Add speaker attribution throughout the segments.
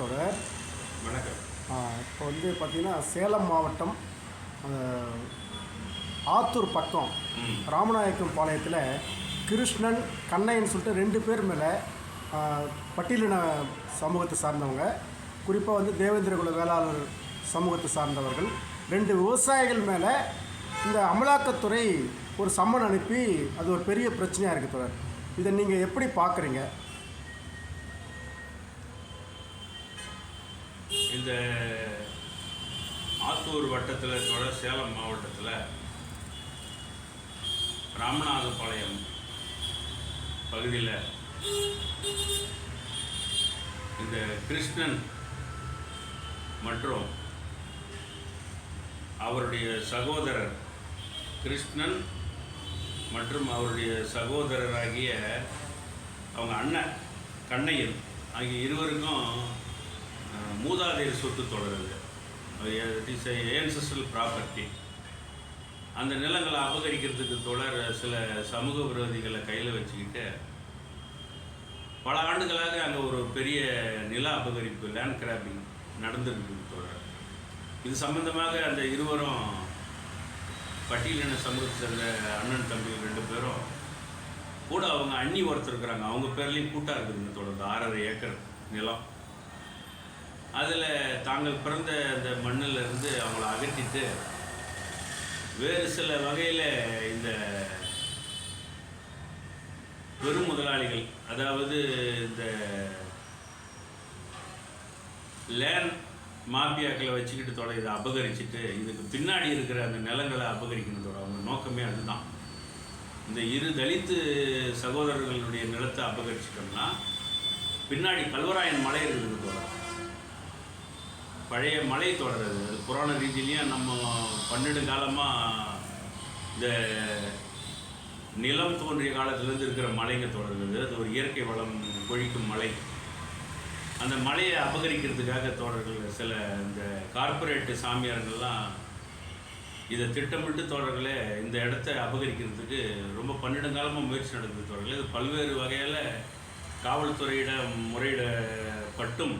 Speaker 1: தொடர்
Speaker 2: வணக்கம்.
Speaker 1: இப்போ வந்து பார்த்திங்கன்னா சேலம் மாவட்டம் ஆத்தூர் பக்கம். ராமநாயக்கம் பாளையத்தில் கிருஷ்ணன் கண்ணையன் சொல்லிட்டு ரெண்டு பேர் மேலே பட்டியலின சமூகத்தை சார்ந்தவங்க. குறிப்பாக வந்து தேவேந்திரகுல வேளாளர் சமூகத்தை சார்ந்தவர்கள். ரெண்டு விவசாயிகள் மேலே இந்த அமலாக்கத்துறை ஒரு சம்மன் அனுப்பி அது ஒரு பெரிய பிரச்சனையாக இருக்குது தொடர் இதை நீங்கள் எப்படி பார்க்குறீங்க?
Speaker 2: இந்த ஆத்தூர் வட்டத்தில் தொடர் சேலம் மாவட்டத்தில் ராமநாதபாளையம் பகுதியில் இந்த கிருஷ்ணன் மற்றும் அவருடைய சகோதரர் கிருஷ்ணன் மற்றும் அவருடைய சகோதரராகிய அவங்க அண்ணன் கண்ணையன் ஆகிய இருவருக்கும் மூதாதையர் சொத்து தொடருது. இட் இஸ் ஏன்சஸ்ட்ரல் ப்ராப்பர்ட்டி அந்த நிலங்களை அபகரிக்கிறதுக்கு தொடர் சில சமூக விரோதிகளை கையில் வச்சுக்கிட்டு பல ஆண்டுகளாக அங்கே ஒரு பெரிய நில அபகரிப்பு லேண்ட் கிராப்பிங் நடந்துருக்கு தொடர். இது சம்பந்தமாக அந்த இருவரும் பட்டியலின சமூகத்தை சேர்ந்த அண்ணன் தம்பி ரெண்டு பேரும் கூட அவங்க அண்ணி ஒருத்தர் இருக்கிறாங்க. அவங்க பேர்லேயும் கூட்டாக இருக்குதுங்க தொடர்ந்து ஆறரை ஏக்கர் நிலம். அதில் தாங்கள் பிறந்த அந்த மண்ணில் இருந்து அவங்கள அகற்றிட்டு வேறு சில வகையில் இந்த பெரும் முதலாளிகள் அதாவது இந்த லேண்ட் மாஃபியாக்களை வச்சுக்கிட்டு தொட இதை அபகரிச்சுட்டு இதுக்கு பின்னாடி இருக்கிற அந்த நிலங்களை அபகரிக்கணுன்றோட அவங்க நோக்கமே அதுதான். இந்த இரு தலித்து சகோதரர்களுடைய நிலத்தை அபகரிச்சிட்டோம்னா பின்னாடி கல்வராயன் மலை இருக்குது தோட பழைய மலை தொடருது அது புராண ரீதியிலையும் நம்ம பன்னெண்டு காலமாக இந்த நிலம் தோன்றிய காலத்துலேருந்து இருக்கிற மலைங்க தொடருது அது ஒரு இயற்கை வளம் கொழிக்கும் மலை. அந்த மலையை அபகரிக்கிறதுக்காக தோழர்கள் சில இந்த கார்ப்பரேட் சாமியார்கள்லாம் இதை திட்டமிட்டு தோழர்களே இந்த இடத்த அபகரிக்கிறதுக்கு ரொம்ப பன்னெடுங்காலமாக முயற்சி நடந்தது தோழர்களே. இது பல்வேறு வகையில் காவல்துறையிட முறையிடப்பட்டும்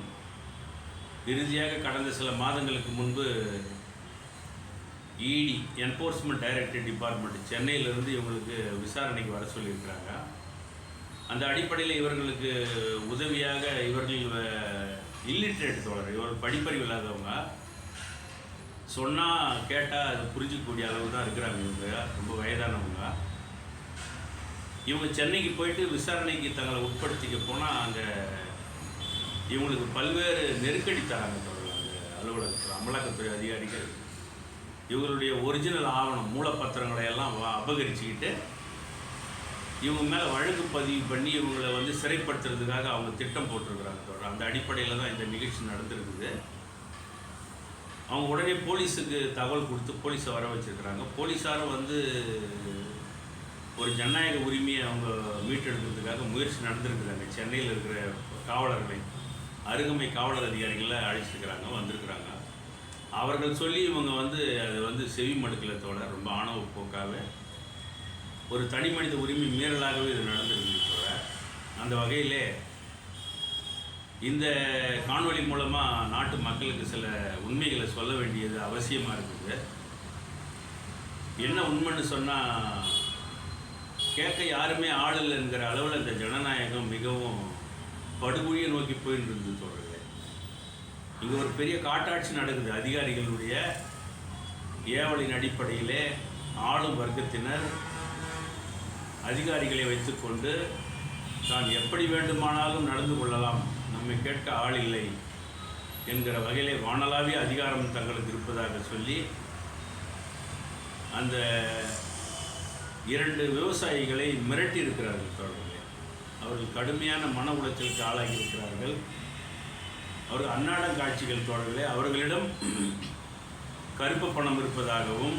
Speaker 2: இறுதியாக கடந்த சில மாதங்களுக்கு முன்பு இடி என்ஃபோர்ஸ்மெண்ட் டைரக்டரேட் டிபார்ட்மெண்ட் சென்னையிலேருந்து இவங்களுக்கு விசாரணைக்கு வர சொல்லியிருக்கிறாங்க. அந்த அடிப்படையில் இவர்களுக்கு உதவியாக இவர்கள் இல்லிட்ரேட் தொடர் இவர் படிப்பறிவு இல்லாதவங்க. சொன்னால் கேட்டால் அது புரிஞ்சிக்கக்கூடிய அளவு தான் இருக்கிறாங்க இவங்க ரொம்ப வயதானவங்க. இவங்க சென்னைக்கு போயிட்டு விசாரணைக்கு தங்களை உட்படுத்திக்க போனால் அங்கே இவங்களுக்கு பல்வேறு நெருக்கடி தராங்க தோழர் அலுவலகத்தில் அமலாக்கத்துறை அதிகாரிகள். இவங்களுடைய ஒரிஜினல் ஆவணம் மூலப்பத்திரங்களை எல்லாம் வ- அபகரிச்சுக்கிட்டு இவங்க மேலே வழக்கு பதிவு பண்ணி இவங்களை வந்து சிறைப்படுத்துறதுக்காக அவங்க திட்டம் போட்டிருக்கிறாங்க தோழர். அந்த அடிப்படையில் தான் இந்த நிகழ்ச்சி நடந்திருக்குது. அவங்க உடனே போலீஸுக்கு தகவல் கொடுத்து போலீஸை வர வச்சுருக்கிறாங்க. போலீஸாரும் வந்து ஒரு ஜனநாயக உரிமையை அவங்க மீட்டெடுக்கிறதுக்காக முயற்சி நடந்திருக்கிறாங்க சென்னையில் இருக்கிற காவலர்களை அருகமை காவலர் அதிகாரிகளை அழைச்சிருக்கிறாங்க வந்திருக்கிறாங்க. அவர்கள் சொல்லி இவங்க வந்து அதை வந்து செவி மடுக்கலத்தோட ரொம்ப ஆணவ போக்காகவே ஒரு தனி மனித உரிமை மீறலாகவே இது நடந்திருக்கு அந்த வகையிலே இந்த காணொலி மூலமாக நாட்டு மக்களுக்கு சில உண்மைகளை சொல்ல வேண்டியது அவசியமாக இருக்குது. என்ன உண்மைன்னு சொன்னால் கேட்க யாருமே ஆள் இல்லைங்கிற அளவில் இந்த ஜனநாயகம் மிகவும் படுகொழியை நோக்கி போயிட்டு இருந்தது தோழர்களே இங்கே ஒரு பெரிய காட்டாட்சி நடக்குது. அதிகாரிகளுடைய ஏவலின் அடிப்படையிலே ஆளும் வர்க்கத்தினர் அதிகாரிகளை வைத்துக்கொண்டு தான் எப்படி வேண்டுமானாலும் நடந்து கொள்ளலாம். நம்மை கேட்க ஆள் இல்லை என்கிற வகையிலே வானலாவிய அதிகாரம் தங்களுக்கு இருப்பதாக சொல்லி அந்த இரண்டு விவசாயிகளை மிரட்டி இருக்கிறார்கள் தொடர்பு அவர்கள் கடுமையான மன உளைச்சலுக்கு ஆளாகி இருக்கிறார்கள் அவர்கள் அன்னாட காட்சிகள் தோழர்களே அவர்களிடம் கருப்பு பணம் இருப்பதாகவும்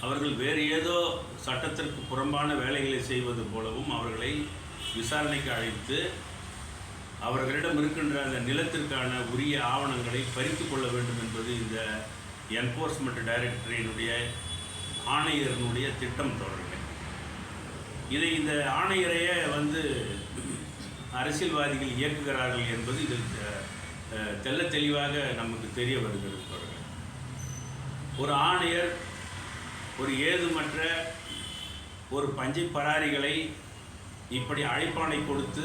Speaker 2: அவர்கள் வேறு ஏதோ சட்டத்திற்கு புறம்பான வேலைகளை செய்வது போலவும் அவர்களை விசாரணைக்கு அழைத்து அவர்களிடம் இருக்கின்ற அந்த நிலத்திற்கான உரிய ஆவணங்களை பறித்து கொள்ள வேண்டும் என்பது இந்த என்ஃபோர்ஸ்மெண்ட் டைரக்டரினுடைய ஆணையரினுடைய திட்டம் தொடர்கள் இதை இந்த ஆணையரையே வந்து அரசியல்வாதிகள் இயக்குகிறார்கள் என்பது இதில் தெல்ல தெள்ளத் தெளிவாக நமக்கு தெரிய வருகிறது ஒரு ஆணையர் ஒரு ஏதுமற்ற ஒரு பஞ்சை பராரிகளை இப்படி அழைப்பானை கொடுத்து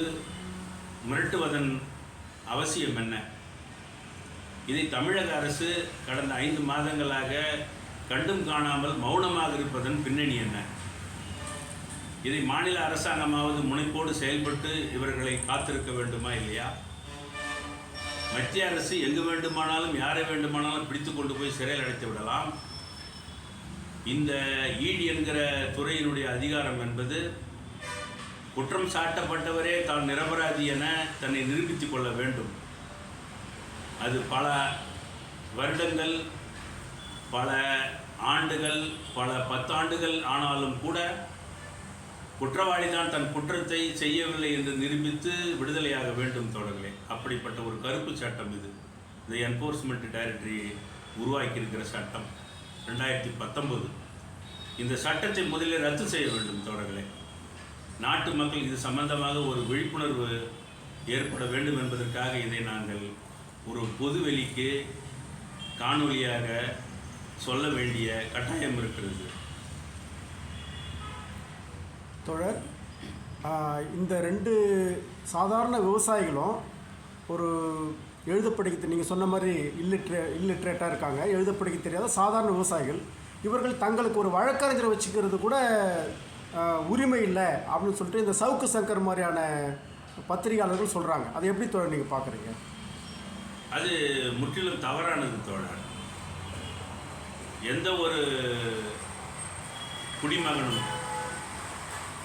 Speaker 2: மிரட்டுவதன் அவசியம் என்ன? இதை தமிழக அரசு கடந்த ஐந்து மாதங்களாக கண்டும் காணாமல் மௌனமாக இருப்பதன் பின்னணி என்ன? இதை மாநில அரசாங்கமாவது முனைப்போடு செயல்பட்டு இவர்களை காத்திருக்க வேண்டுமா இல்லையா? மத்திய அரசு எங்கு வேண்டுமானாலும் யாரை வேண்டுமானாலும் பிடித்து கொண்டு போய் சிறையில் அடைத்து விடலாம். இந்த ஈடி என்கிற துறையினுடைய அதிகாரம் என்பது குற்றம் சாட்டப்பட்டவரே தான் நிரபராதி என தன்னை நிரூபித்துக் கொள்ள வேண்டும். அது பல வருடங்கள் பல ஆண்டுகள் பல பத்தாண்டுகள் ஆனாலும் கூட குற்றவாளி தான் தன் குற்றத்தை செய்யவில்லை என்று நிரூபித்து விடுதலையாக வேண்டும் தோழர்களே. அப்படிப்பட்ட ஒரு கருப்பு சட்டம் இது. இந்த என்ஃபோர்ஸ்மெண்ட் டைரக்டரி உருவாக்கியிருக்கிற சட்டம். ரெண்டாயிரத்தி பத்தொன்பது இந்த சட்டத்தை முதலில் ரத்து செய்ய வேண்டும் தோழர்களே. நாட்டு மக்கள் இது சம்பந்தமாக ஒரு விழிப்புணர்வு ஏற்பட வேண்டும் என்பதற்காக இதை நாங்கள் ஒரு பொதுவெளிக்கு காணொலியாக சொல்ல வேண்டிய கட்டாயம் இருக்கிறது.
Speaker 1: தொழர் இந்த ரெண்டு சாதாரண விவசாயிகளும் ஒரு எழுத படிக்க நீங்கள் சொன்ன மாதிரி இல்லிட்ரே இல்லிட்ரேட்டாக இருக்காங்க. எழுத படிக்க தெரியாத சாதாரண விவசாயிகள். இவர்கள் தங்களுக்கு ஒரு வழக்கறிஞரை வச்சுக்கிறது கூட உரிமை இல்லை அப்படின்னு சொல்லிட்டு இந்த சவுக்கு சங்கர் மாதிரியான பத்திரிகையாளர்கள் சொல்கிறாங்க அதை எப்படி தோழர் நீங்கள் பார்க்குறீங்க
Speaker 2: அது முற்றிலும் தவறானது தோழர் எந்த ஒரு குடிமகனும்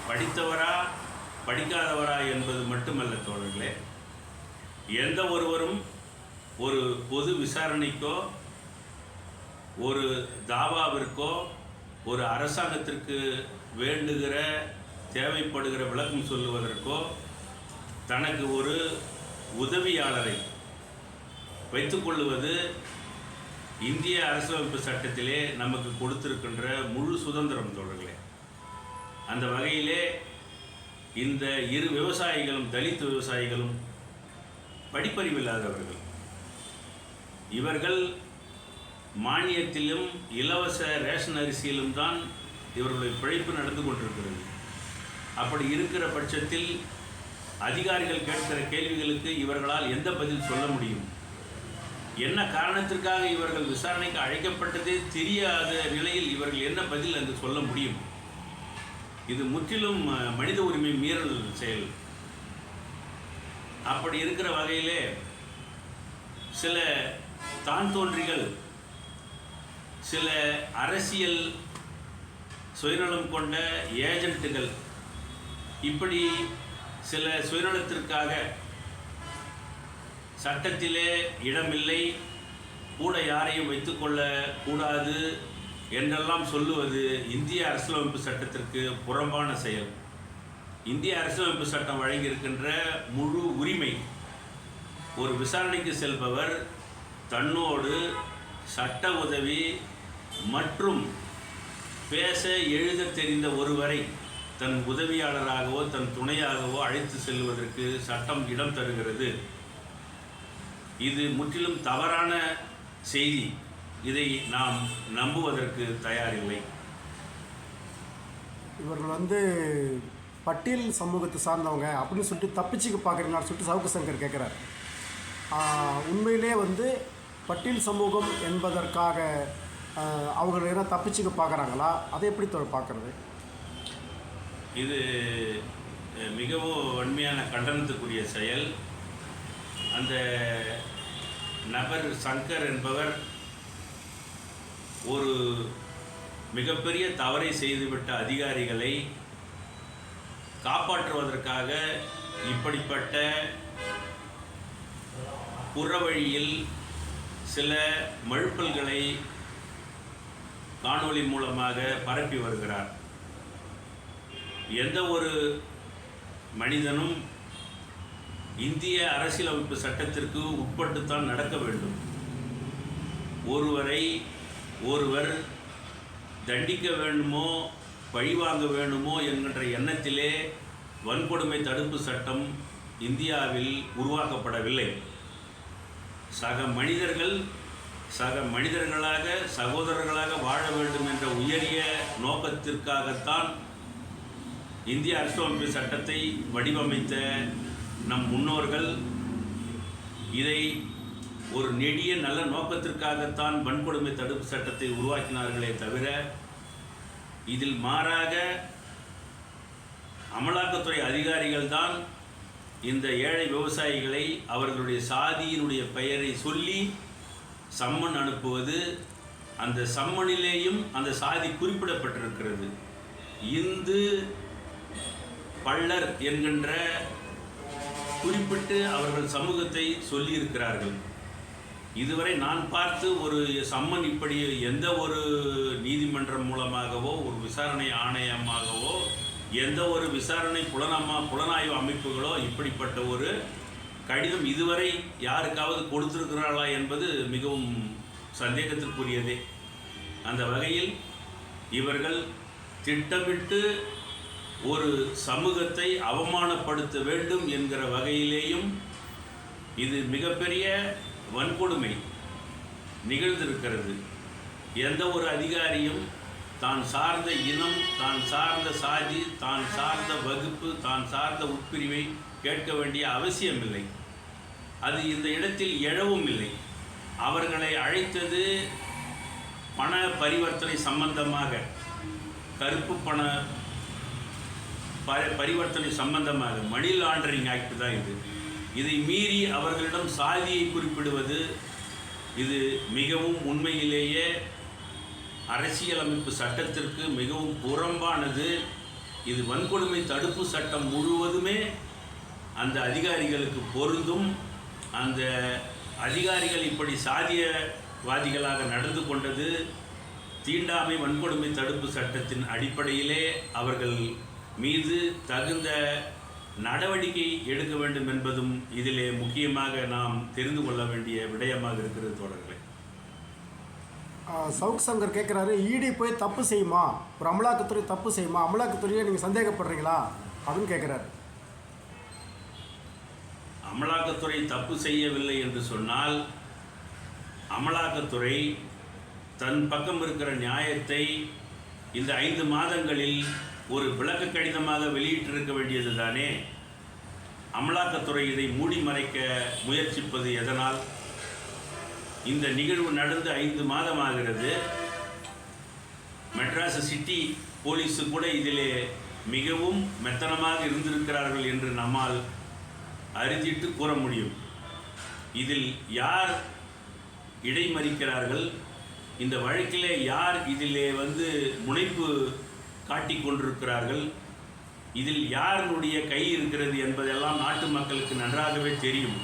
Speaker 2: படித்தவரா படிக்காதவரா என்பது மட்டுமல்ல தோழர்களே. எந்த ஒருவரும் ஒரு பொது விசாரணைக்கோ ஒரு தாவாவிற்கோ ஒரு அரசாங்கத்திற்கு வேண்டுகிற தேவைப்படுகிற விளக்கம் சொல்லுவதற்கோ தனக்கு ஒரு உதவியாளரை வைத்துக்கொள்வது இந்திய அரசமைப்பு சட்டத்திலே நமக்கு கொடுத்திருக்கின்ற முழு சுதந்திரம் தோழர்களே. அந்த வகையிலே இந்த இரு விவசாயிகளும் தலித் விவசாயிகளும் படிப்பறிவில்லாதவர்கள் இவர்கள் மானியத்திலும் இலவச ரேஷன் அரிசியிலும் தான் இவர்களுடைய பிழைப்பு நடந்து கொண்டிருக்கிறது. அப்படி இருக்கிற பட்சத்தில் அதிகாரிகள் கேட்கிற கேள்விகளுக்கு இவர்களால் எந்த பதில் சொல்ல முடியும்? என்ன காரணத்திற்காக இவர்கள் விசாரணைக்கு அழைக்கப்பட்டதே? தெரியாத நிலையில் இவர்கள் என்ன பதில் அங்கு சொல்ல முடியும்? இது முற்றிலும் மனித உரிமை மீறல் செயல். அப்படி இருக்கிற வகையிலே சில தான் தோன்றிகள் சில அரசியல் சுயநலம் கொண்ட ஏஜென்ட்டுகள் இப்படி சில சுயநலத்திற்காக சட்டத்திலே இடமில்லை கூட யாரையும் வைத்துக்கொள்ள கூடாது என்றெல்லாம் சொல்லுவது இந்திய அரசியலமைப்பு சட்டத்திற்கு புறம்பான செயல். இந்திய அரசியலமைப்பு சட்டம் வழங்கியிருக்கின்ற முழு உரிமை. ஒரு விசாரணைக்கு செல்பவர் தன்னோடு சட்ட உதவி மற்றும் பேச எழுத தெரிந்த ஒருவரை தன் உதவியாளராகவோ தன் துணையாகவோ அழைத்து செல்வதற்கு சட்டம் இடம் தருகிறது. இது முற்றிலும் தவறான செய்தி. இதை நாம் நம்புவதற்கு தயாரில்லை.
Speaker 1: இவர்கள் வந்து பட்டியல் சமூகத்தை சார்ந்தவங்க அப்படின்னு சொல்லிட்டு தப்பிச்சுக்க பார்க்குறீங்களான்னு சொல்லிட்டு சவுக்கு சங்கர் கேட்குறாரு. உண்மையிலே வந்து பட்டியல் சமூகம் என்பதற்காக அவங்க என்ன தப்பிச்சுக்க பார்க்குறாங்களா? அதை எப்படி பார்க்குறது?
Speaker 2: இது மிகவும் வன்மையான கண்டனத்துக்குரிய செயல். அந்த நபர் சங்கர் என்பவர் ஒரு மிகப்பெரிய தவறை செய்துவிட்ட அதிகாரிகளை காப்பாற்றுவதற்காக இப்படிப்பட்ட புறவழியில் சில மழுப்பல்களை காணொளி மூலமாக பரப்பி வருகிறார். எந்த ஒரு மனிதனும் இந்திய அரசியலமைப்பு சட்டத்திற்கு உட்பட்டுத்தான் நடக்க வேண்டும். ஒருவரை ஒருவர் தண்டிக்க வேண்டுமோ பழிவாங்க வேண்டுமோ என்கின்ற எண்ணத்திலே வன்கொடுமை தடுப்பு சட்டம் இந்தியாவில் உருவாக்கப்படவில்லை. சக மனிதர்கள் சக மனிதர்களாக சகோதரர்களாக வாழ வேண்டும் என்ற உயரிய நோக்கத்திற்காகத்தான் இந்திய அரசியலமைப்பு சட்டத்தை வடிவமைத்த நம் முன்னோர்கள் இதை ஒரு நெடிய நல்ல நோக்கத்திற்காகத்தான் வன்கொடுமை தடுப்பு சட்டத்தை உருவாக்கினார்களே தவிர இதில் மாறாக அமலாக்கத்துறை அதிகாரிகள் தான் இந்த ஏழை விவசாயிகளை அவர்களுடைய சாதியினுடைய பெயரை சொல்லி சம்மன் அனுப்புவது அந்த சம்மனிலேயும் அந்த சாதி குறிப்பிடப்பட்டிருக்கிறது. இந்து பள்ளர் என்கின்ற குறிப்பிட்டு அவர்கள் சமூகத்தை சொல்லியிருக்கிறார்கள். இதுவரை நான் பார்த்து ஒரு சம்மன் இப்படி எந்த ஒரு நீதிமன்றம் மூலமாகவோ ஒரு விசாரணை ஆணையமாகவோ எந்த ஒரு விசாரணை புலனமா புலனாய்வு அமைப்புகளோ இப்படிப்பட்ட ஒரு கடிதம் இதுவரை யாருக்காவது கொடுத்திருக்கிறாளா என்பது மிகவும் சந்தேகத்திற்குரியதே. அந்த வகையில் இவர்கள் திட்டமிட்டு ஒரு சமூகத்தை அவமானப்படுத்த வேண்டும் என்கிற வகையிலேயும் இது மிகப்பெரிய வன்கொடுமை நிகழ்ந்திருக்கிறது. எந்த ஒரு அதிகாரியும் தான் சார்ந்த இனம் தான் சார்ந்த சாதி தான் சார்ந்த வகுப்பு தான் சார்ந்த உட்பிரிவை கேட்க வேண்டிய அவசியமில்லை. அது இந்த இடத்தில் எழவும் இல்லை. அவர்களை அழைத்தது பண பரிவர்த்தனை சம்பந்தமாக கருப்பு பண ப- பரிவர்த்தனை சம்பந்தமாக மணி லாண்டரிங் ஆக்ட் தான் இது. இதை மீறி அவர்களிடம் சாதியை குறிப்பிடுவது இது மிகவும் உண்மையிலேயே அரசியலமைப்பு சட்டத்திற்கு மிகவும் புறம்பானது. இது வன்கொடுமை தடுப்பு சட்டம் முழுவதுமே அந்த அதிகாரிகளுக்கு பொருந்தும். அந்த அதிகாரிகள் இப்படி சாதியவாதிகளாக நடந்து கொண்டது தீண்டாமை வன்கொடுமை தடுப்பு சட்டத்தின் அடிப்படையிலே அவர்கள் மீது தகுந்த நடவடிக்கை எடுக்க வேண்டும் என்பதும் இதிலே முக்கியமாக நாம் தெரிந்து கொள்ள வேண்டிய விடயமாக இருக்கிறது தோழர்களே.
Speaker 1: சவுக் சங்கர் கேட்குறாரு இடி போய் தப்பு செய்யுமா? ஒரு அமலாக்கத்துறை தப்பு செய்யுமா? அமலாக்கத்துறையை நீங்கள் சந்தேகப்படுறீங்களா? அப்படின்னு கேட்குறாரு
Speaker 2: அமலாக்கத்துறை தப்பு செய்யவில்லை என்று சொன்னால் அமலாக்கத்துறை தன் பக்கம் இருக்கிற நியாயத்தை இந்த ஐந்து மாதங்களில் ஒரு விளக்க கடிதமாக வெளியிட்டிருக்க வேண்டியது தானே? அமலாக்கத்துறை இதை மூடி மறைக்க முயற்சிப்பது எதனால்? இந்த நிகழ்வு நடந்து ஐந்து மாதமாகிறது. மெட்ராஸ் சிட்டி போலீஸு கூட இதிலே மிகவும் மெத்தனமாக இருந்திருக்கிறார்கள் என்று நம்மால் அறிஞ்சிட்டு கூற முடியும். இதில் யார் இடைமறிக்கிறார்கள்? இந்த வழக்கிலே யார் இதிலே வந்து முனைப்பு காட்டிக் கொண்டிருக்கிறார்கள் இதில் யாருடைய கை இருக்கிறது என்பதெல்லாம் நாட்டு மக்களுக்கு நன்றாகவே தெரியும்.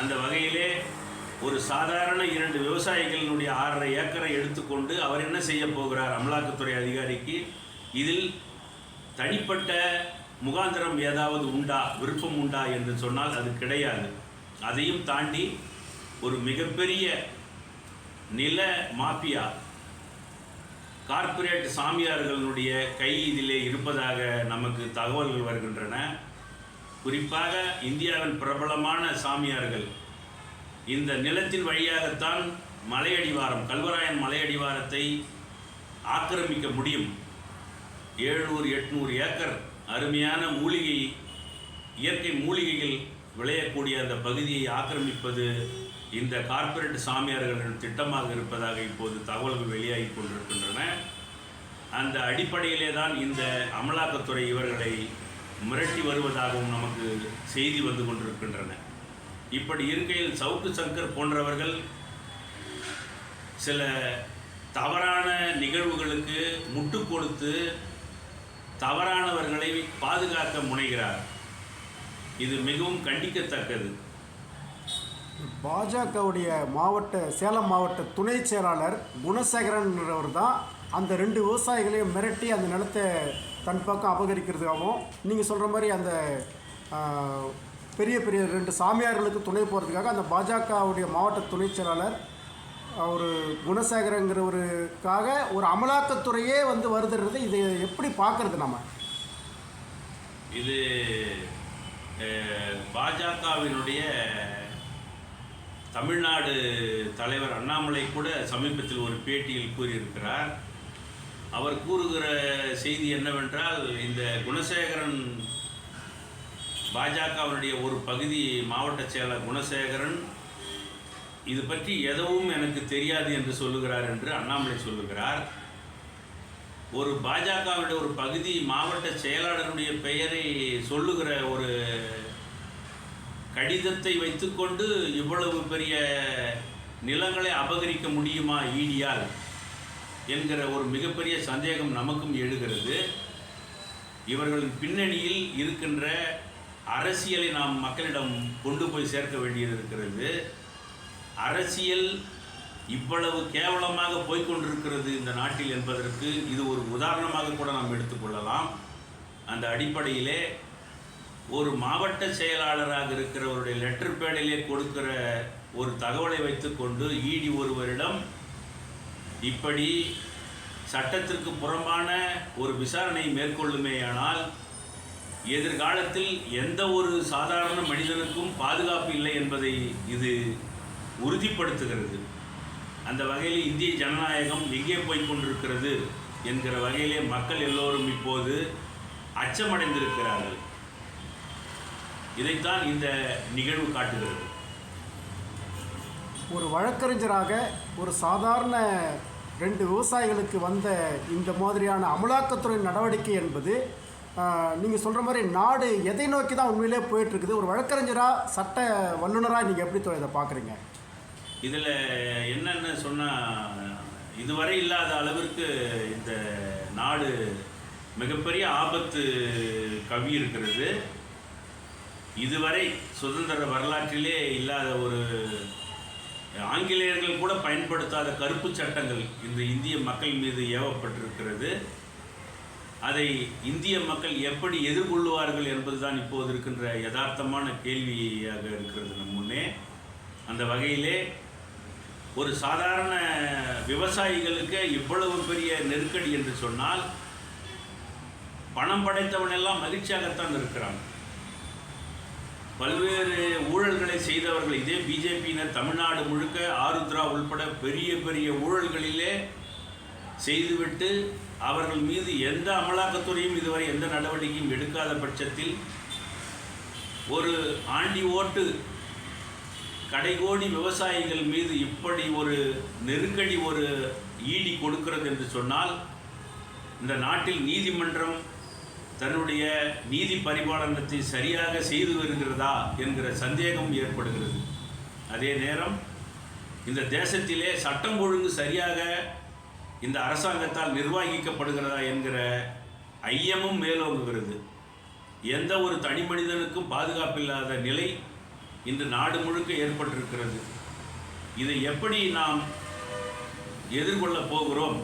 Speaker 2: அந்த வகையிலே ஒரு சாதாரண இரண்டு விவசாயிகளினுடைய ஆறரை ஏக்கரை எடுத்துக்கொண்டு அவர் என்ன செய்ய போகிறார் அமலாக்கத்துறை அதிகாரிக்கு? இதில் தனிப்பட்ட முகாந்திரம் ஏதாவது உண்டா? விருப்பம் உண்டா என்று சொன்னால் அது கிடையாது. அதையும் தாண்டி ஒரு மிகப்பெரிய நில மாஃபியா கார்ப்பரேட் சாமியார்களுடைய கை இதிலே இருப்பதாக நமக்கு தகவல்கள் வருகின்றன. குறிப்பாக இந்தியாவின் பிரபலமான சாமியார்கள். இந்த நிலத்தின் வழியாகத்தான் மலையடிவாரம் கல்வராயன் மலையடிவாரத்தை ஆக்கிரமிக்க முடியும். ஏழ்நூறு எட்நூறு ஏக்கர் அருமையான மூலிகை இயற்கை மூலிகைகள் விளையக்கூடிய அந்த பகுதியை ஆக்கிரமிப்பது இந்த கார்ப்பரேட் சாமியார்களின் திட்டமாக இருப்பதாக இப்போது தகவல்கள் வெளியாகி கொண்டிருக்கின்றன. அந்த அடிப்படையிலே தான் இந்த அமலாக்கத்துறை இவர்களை மிரட்டி வருவதாகவும் நமக்கு செய்தி வந்து கொண்டிருக்கின்றன. இப்படி இருக்கையில் சவுக்கு சங்கர் போன்றவர்கள் சில தவறான நிகழ்வுகளுக்கு முட்டு கொடுத்து தவறானவர்களை பாதுகாக்க முனைகிறார். இது மிகவும் கண்டிக்கத்தக்கது.
Speaker 1: பாஜகவுடைய மாவட்ட சேலம் மாவட்ட துணை செயலாளர் குணசேகரன்றவர் தான் அந்த ரெண்டு விவசாயிகளையும் மிரட்டி அந்த நிலத்தை தன் பக்கம் அபகரிக்கிறதுக்காகவும் நீங்கள் சொல்கிற மாதிரி அந்த பெரிய பெரிய ரெண்டு சாமியார்களுக்கு துணை போகிறதுக்காக அந்த பாஜகவுடைய மாவட்ட துணை செயலாளர் ஒரு குணசேகரங்கிறவருக்காக ஒரு அமலாக்கத்துறையே வந்து வருதுன்றது இது எப்படி பார்க்கறது நம்ம?
Speaker 2: இது பாஜகவினுடைய தமிழ்நாடு தலைவர் அண்ணாமலை கூட சமீபத்தில் ஒரு பேட்டியில் கூறியிருக்கிறார். அவர் கூறுகிற செய்தி என்னவென்றால் இந்த குணசேகரன் பாஜகவினுடைய ஒரு பகுதி மாவட்ட செயலர் குணசேகரன் இது பற்றி எதுவும் எனக்கு தெரியாது என்று சொல்லுகிறார் என்று அண்ணாமலை சொல்லுகிறார். ஒரு பாஜகவுடைய ஒரு பகுதி மாவட்ட செயலாளருடைய பெயரை சொல்லுகிற ஒரு கடிதத்தை வைத்துக்கொண்டு இவ்வளவு பெரிய நிலங்களை அபகரிக்க முடியுமா ஈடியால் என்கிற ஒரு மிகப்பெரிய சந்தேகம் நமக்கும் எழுகிறது. இவர்களின் பின்னணியில் இருக்கின்ற அரசியலை நாம் மக்களிடம் கொண்டு போய் சேர்க்க வேண்டியது இருக்கிறது அரசியல் இவ்வளவு கேவலமாக போய்கொண்டிருக்கிறது இந்த நாட்டில் என்பதற்கு இது ஒரு உதாரணமாக கூட நாம் எடுத்துக்கொள்ளலாம். அந்த அடிப்படையிலே ஒரு மாவட்ட செயலாளராக இருக்கிறவருடைய லெட்டர் பேடிலே கொடுக்கிற ஒரு தகவலை வைத்துக்கொண்டு இடி ஒருவரிடம் இப்படி சட்டத்திற்கு புறம்பான ஒரு விசாரணை மேற்கொள்ளுமேயானால் எதிர்காலத்தில் எந்த ஒரு சாதாரண மனிதனுக்கும் பாதுகாப்பு இல்லை என்பதை இது உறுதிப்படுத்துகிறது. அந்த வகையில் இந்திய ஜனநாயகம் எங்கே போய் கொண்டிருக்கிறது என்கிற வகையிலே மக்கள் எல்லோரும் இப்போது அச்சமடைந்திருக்கிறார்கள். இதைத்தான் இந்த நிகழ்வு காட்டுகிறது.
Speaker 1: ஒரு வழக்கறிஞராக ஒரு சாதாரண ரெண்டு விவசாயிகளுக்கு வந்த இந்த மாதிரியான அமலாக்கத்துறை நடவடிக்கை என்பது நீங்கள் சொல்கிற மாதிரி நாடு எதை நோக்கி தான் உண்மையிலே போயிட்டுருக்குது? ஒரு வழக்கறிஞராக சட்ட வல்லுநராக நீங்கள் எப்படி இதை பார்க்குறீங்க?
Speaker 2: இதில் என்னென்னு சொன்னால் இதுவரை இல்லாத அளவிற்கு இந்த நாடு மிகப்பெரிய ஆபத்து கவி இருக்கிறது. இதுவரை சுதந்திர வரலாற்றிலே இல்லாத ஒரு ஆங்கிலேயர்கள் கூட பயன்படுத்தாத கருப்பு சட்டங்கள் இன்று இந்திய மக்கள் மீது ஏவப்பட்டிருக்கிறது. அதை இந்திய மக்கள் எப்படி எதிர்கொள்வார்கள் என்பதுதான் இப்போது இருக்கின்ற யதார்த்தமான கேள்வியாக இருக்கிறது நம் முன்னே. அந்த வகையிலே ஒரு சாதாரண விவசாயிகளுக்கு இவ்வளவு பெரிய நெருக்கடி என்று சொன்னால் பணம் படைத்தவனெல்லாம் மகிழ்ச்சியாகத்தான் இருக்கிறான். பல்வேறு ஊழல்களை செய்தவர்கள் இதே பிஜேபியினர் தமிழ்நாடு முழுக்க ஆருத்ரா உள்பட பெரிய பெரிய ஊழல்களிலே செய்துவிட்டு அவர்கள் மீது எந்த அமலாக்கத்துறையும் இதுவரை எந்த நடவடிக்கையும் எடுக்காத பட்சத்தில் ஒரு ஆண்டி ஓட்டு கடைகோடி விவசாயிகள் மீது இப்படி ஒரு நெருக்கடி ஒரு ஈடி கொடுக்கிறது என்று சொன்னால் இந்த நாட்டில் நீதிமன்றம் தன்னுடைய நீதி பரிபாலனத்தை சரியாக செய்து வருகிறதா என்கிற சந்தேகம் ஏற்படுகிறது. அதே நேரம் இந்த தேசத்திலே சட்டம் ஒழுங்கு சரியாக இந்த அரசாங்கத்தால் நிர்வகிக்கப்படுகிறதா என்கிற ஐயமும் மேலோங்குகிறது எந்த ஒரு தனி மனிதனுக்கும் பாதுகாப்பில்லாத நிலை இன்று நாடு முழுக்க ஏற்பட்டிருக்கிறது. இதை எப்படி நாம் எதிர்கொள்ளப் போகிறோம்?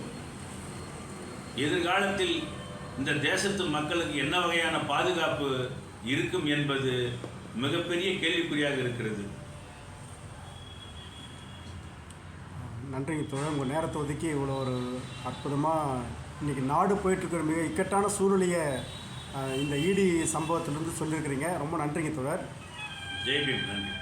Speaker 2: எதிர்காலத்தில் இந்த தேசத்து மக்களுக்கு என்ன வகையான பாதுகாப்பு இருக்கும் என்பது மிகப்பெரிய கேள்விக்குறியாக இருக்கிறது.
Speaker 1: நன்றிங்க தோழர். உங்கள் நேரத்தை ஒதுக்கி இவ்வளோ ஒரு அற்புதமாக இன்றைக்கி நாடு போயிட்டுருக்கிற மிக இக்கட்டான சூழ்நிலையை இந்த இடி சம்பவத்திலிருந்து சொல்லியிருக்கிறீங்க. ரொம்ப நன்றிங்க தோழர்.
Speaker 2: ஜெய்பீம் நன்றி.